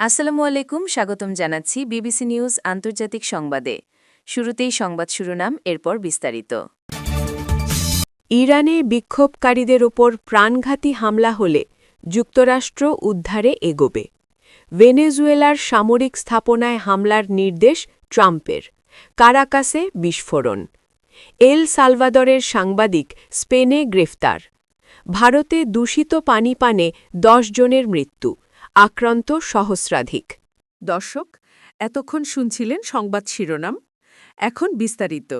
আসসালামু আলাইকুম, স্বাগতম জানাচ্ছি বিবিসি নিউজ আন্তর্জাতিক সংবাদে। শুরুতেই সংবাদ শিরোনাম, এরপর বিস্তারিত। ইরানে বিক্ষোভকারীদের ওপর প্রাণঘাতী হামলা হলে যুক্তরাষ্ট্র উদ্ধারে এগোবে। ভেনেজুয়েলার সামরিক স্থাপনায় হামলার নির্দেশ ট্রাম্পের। কারাকাসে বিস্ফোরণ। এল সালভাদরের সাংবাদিক স্পেনে গ্রেফতার। ভারতে দূষিত পানি পানে দশ জনের মৃত্যু। আক্রান্ত সহস্রাধিক। দর্শক, এতক্ষণ শুনছিলেন সংবাদ শিরোনাম। এখন বিস্তারিত।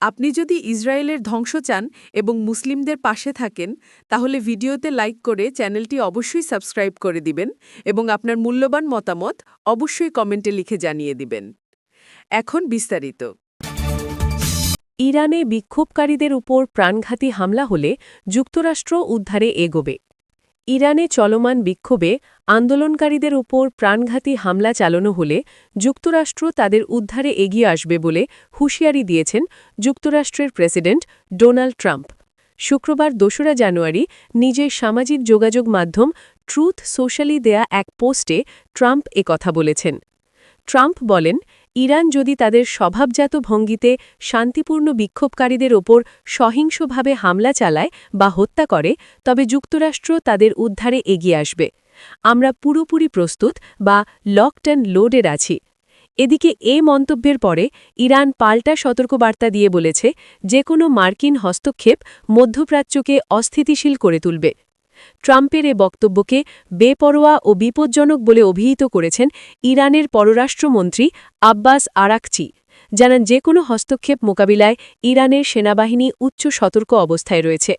আপনি যদি ইসরায়েলের ধ্বংস চান এবং মুসলিমদের পাশে থাকেন, তাহলে ভিডিওতে লাইক করে চ্যানেলটি অবশ্যই সাবস্ক্রাইব করে দিবেন এবং আপনার মূল্যবান মতামত অবশ্যই কমেন্টে লিখে জানিয়ে দিবেন। এখন বিস্তারিত। ইরানে বিক্ষোভকারীদের উপর প্রাণঘাতী হামলা হলে যুক্তরাষ্ট্র উদ্ধারে এগোবে। ইরানে চলমান বিক্ষোভে আন্দোলনকারীদের উপর প্রাণঘাতী হামলা চালানো হলে যুক্তরাষ্ট্র তাদের উদ্ধারে এগিয়ে আসবে বলে হুঁশিয়ারি দিয়েছেন যুক্তরাষ্ট্রের প্রেসিডেন্ট ডোনাল্ড ট্রাম্প। শুক্রবার দোসরা জানুয়ারি নিজের সামাজিক যোগাযোগ মাধ্যম ট্রুথ সোশ্যালি দেয়া এক পোস্টে ট্রাম্প কথা বলেছেন। ট্রাম্প বলেন ইরান যদি তাদের স্বভাবজাত ভঙ্গিতে শান্তিপূর্ণ বিক্ষোভকারীদের ওপর সহিংসভাবে হামলা চালায় বা হত্যা করে, তবে যুক্তরাষ্ট্র তাদের উদ্ধারে এগিয়ে আসবে। আমরা পুরোপুরি প্রস্তুত বা লকড অ্যান্ড লোডের আছি। এদিকে এ মন্তব্যের পরে ইরান পাল্টা সতর্কবার্তা দিয়ে বলেছে যে কোনো মার্কিন হস্তক্ষেপ মধ্যপ্রাচ্যকে অস্থিতিশীল করে তুলবে। ট্রাম্পের এ বক্তব্যকে বেপরোয়া ও বিপজ্জনক বলে অভিহিত করেছেন ইরানের পররাষ্ট্রমন্ত্রী আব্বাস আরাকচি। জানান, যে কোনো হস্তক্ষেপ মোকাবিলায় ইরানের সেনাবাহিনী উচ্চ সতর্ক অবস্থায় রয়েছে।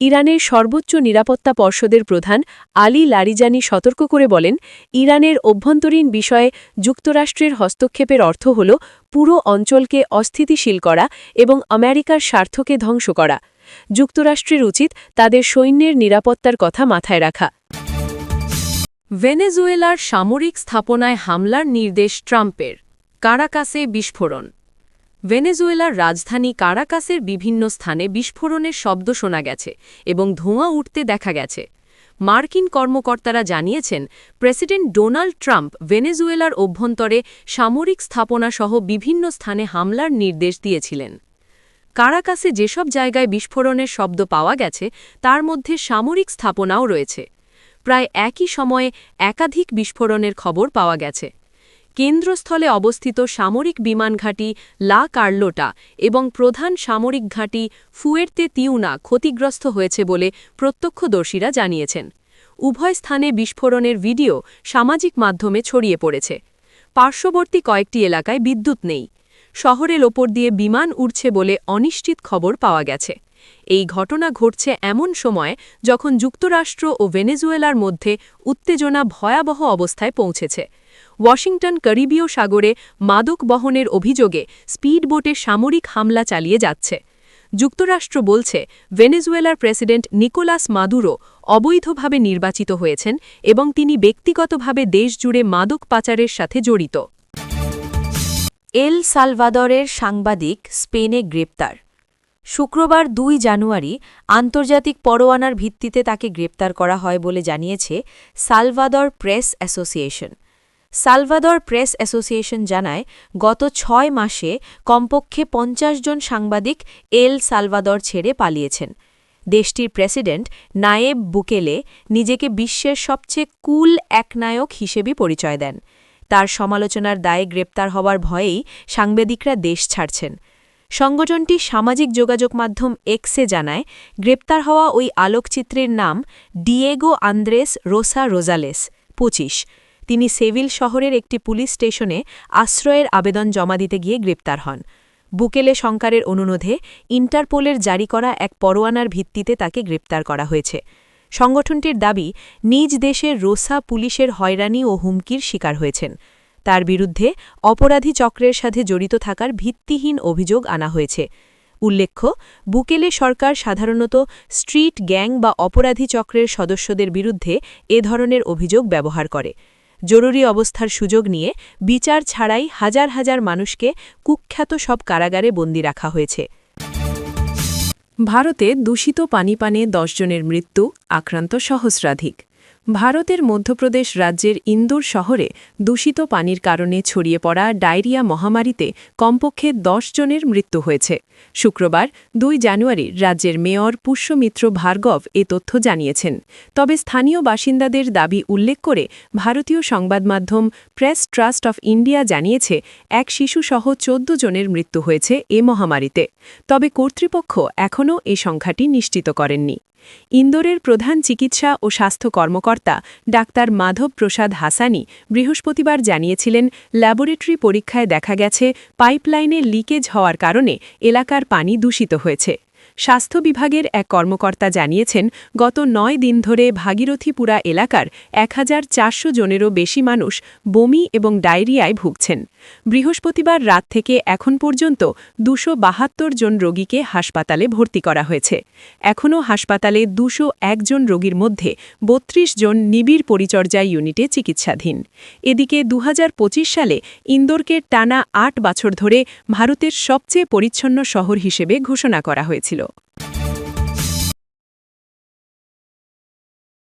ইরানের সর্বোচ্চ নিরাপত্তা পর্ষদের প্রধান আলী লারিজানি সতর্ক করে বলেন, ইরানের অভ্যন্তরীণ বিষয়ে যুক্তরাষ্ট্রের হস্তক্ষেপের অর্থ হল পুরো অঞ্চলকে অস্থিতিশীল করা এবং আমেরিকার স্বার্থকে ধ্বংস করা। যুক্তরাষ্ট্রের উচিত তাদের সৈন্যের নিরাপত্তার কথা মাথায় রাখা। ভেনেজুয়েলার সামরিক স্থাপনায় হামলার নির্দেশ ট্রাম্পের। কারাকাসে বিস্ফোরণ। ভেনেজুয়েলার রাজধানী কারাকাসের বিভিন্ন স্থানে বিস্ফোরণের শব্দ শোনা গেছে এবং ধোঁয়া উঠতে দেখা গেছে। মার্কিন কর্মকর্তারা জানিয়েছেন, প্রেসিডেন্ট ডোনাল্ড ট্রাম্প ভেনেজুয়েলার অভ্যন্তরে সামরিক স্থাপনাসহ বিভিন্ন স্থানে হামলার নির্দেশ দিয়েছিলেন। কারাকাসে যেসব জায়গায় বিস্ফোরণের শব্দ পাওয়া গেছে, তার মধ্যে সামরিক স্থাপনাও রয়েছে। প্রায় একই সময়ে একাধিক বিস্ফোরণের খবর পাওয়া গেছে। কেন্দ্রস্থলে অবস্থিত সামরিক বিমান ঘাঁটি লা কার্লোটা এবং প্রধান সামরিক ঘাঁটি ফুয়ের্তে তিউনা ক্ষতিগ্রস্ত হয়েছে বলে প্রত্যক্ষদর্শীরা জানিয়েছেন। উভয় স্থানে বিস্ফোরণের ভিডিও সামাজিক মাধ্যমে ছড়িয়ে পড়েছে। পার্শ্ববর্তী কয়েকটি এলাকায় বিদ্যুৎ নেই। শহরের ওপর দিয়ে বিমান উড়ছে বলে অনিশ্চিত খবর পাওয়া গেছে। এই ঘটনা ঘটছে এমন সময় যখন যুক্তরাষ্ট্র ও ভেনেজুয়েলার মধ্যে উত্তেজনা ভয়াবহ অবস্থায় পৌঁছেছে। ওয়াশিংটন ক্যারিবীয় সাগরে মাদক বহনের অভিযোগে স্পিডবোটে সামরিক হামলা চালিয়ে যাচ্ছে। যুক্তরাষ্ট্র বলছে, ভেনেজুয়েলার প্রেসিডেন্ট নিকোলাস মাদুরো অবৈধভাবে নির্বাচিত হয়েছেন এবং তিনি ব্যক্তিগতভাবে দেশজুড়ে মাদক পাচারের সাথে জড়িত। এল সালভাদরের সাংবাদিক স্পেনে গ্রেপ্তার। শুক্রবার দুই জানুয়ারি আন্তর্জাতিক পরোয়ানার ভিত্তিতে তাকে গ্রেপ্তার করা হয় বলে জানিয়েছে Salvador press association. Salvador press association জানায়, গত ছয় মাসে কমপক্ষে পঞ্চাশ জন সাংবাদিক এল সালভাদর ছেড়ে পালিয়েছেন। দেশটির প্রেসিডেন্ট নায়েব বুকেলে নিজেকে বিশ্বের সবচেয়ে কুল একনায়ক হিসেবে পরিচয় দেন। তার সমালোচনার দায়ে গ্রেপ্তার হওয়ার ভয়েই সাংবাদিকরা দেশ ছাড়ছেন। সংগঠনটি সামাজিক যোগাযোগ মাধ্যম এক্সে জানায়, গ্রেপ্তার হওয়া ওই আলোকচিত্রের নাম ডিয়েগো আন্দ্রেস রোসা রোজালেস, পঁচিশ। তিনি সেভিল শহরের একটি পুলিশ স্টেশনে আশ্রয়ের আবেদন জমা দিতে গিয়ে গ্রেপ্তার হন। বুকেলে শঙ্কারের অনুরোধে ইন্টারপোলের জারি করা এক পরোয়ানার ভিত্তিতে তাকে গ্রেপ্তার করা হয়েছে। সংগঠনটির দাবি, নিজ দেশের রোসা পুলিশের হয়রানি ও হুমকির শিকার হয়েছেন। তার বিরুদ্ধে অপরাধী চক্রের সাথে জড়িত থাকার ভিত্তিহীন অভিযোগ আনা হয়েছে। উল্লেখ্য, বুকেলে সরকার সাধারণত স্ট্রিট গ্যাং বা অপরাধী চক্রের সদস্যদের বিরুদ্ধে এ ধরনের অভিযোগ ব্যবহার করে। জরুরি অবস্থার সুযোগ নিয়ে বিচার ছাড়াই হাজার হাজার মানুষকে কুখ্যাত সব কারাগারে বন্দী রাখা হয়েছে। ভারতে দূষিত পানি পানে দশজনের মৃত্যু, আক্রান্ত সহস্রাধিক। ভারতের মধ্যপ্রদেশ রাজ্যের ইন্দোর শহরে দূষিত পানির কারণে ছড়িয়ে পড়া ডায়রিয়া মহামারীতে কমপক্ষে দশ জনের মৃত্যু হয়েছে। শুক্রবার, দুই জানুয়ারি, রাজ্যের মেয়র পুষ্যমিত্র ভার্গব এ তথ্য জানিয়েছেন। তবে স্থানীয় বাসিন্দাদের দাবি উল্লেখ করে ভারতীয় সংবাদ মাধ্যম প্রেস ট্রাস্ট অফ ইন্ডিয়া জানিয়েছে, এক শিশুসহ চোদ্দ জনের মৃত্যু হয়েছে এ মহামারীতে। তবে কর্তৃপক্ষ এখনও এ সংখ্যাটি নিশ্চিত করেননি। ইন্দোরের প্রধান চিকিৎসা ও স্বাস্থ্য কর্মকর্তা ডাক্তার মাধব প্রসাদ হাসানি বৃহস্পতিবার জানিয়েছিলেন, ল্যাবরেটরি পরীক্ষায় দেখা গেছে, পাইপলাইনে লিকেজ হওয়ার কারণে এলাকার পানি দূষিত হয়েছে। স্বাস্থ্য বিভাগের এক কর্মকর্তা জানিয়েছেন, গত নয় দিন ধরে ভাগীরথীপুরা এলাকার এক হাজার চারশো জনেরও বেশি মানুষ বমি এবং ডায়রিয়ায় ভুগছেন। বৃহস্পতিবার রাত থেকে এখন পর্যন্ত দুশো জন রোগীকে হাসপাতালে ভর্তি করা হয়েছে। এখনও হাসপাতালে দুশো একজন রোগীর মধ্যে বত্রিশ জন নিবিড় পরিচর্যা ইউনিটে চিকিৎসাধীন। এদিকে দু হাজার পঁচিশ সালে ইন্দোরকে টানা আট বছর ধরে ভারতের সবচেয়ে পরিচ্ছন্ন শহর হিসেবে ঘোষণা করা হয়েছিল।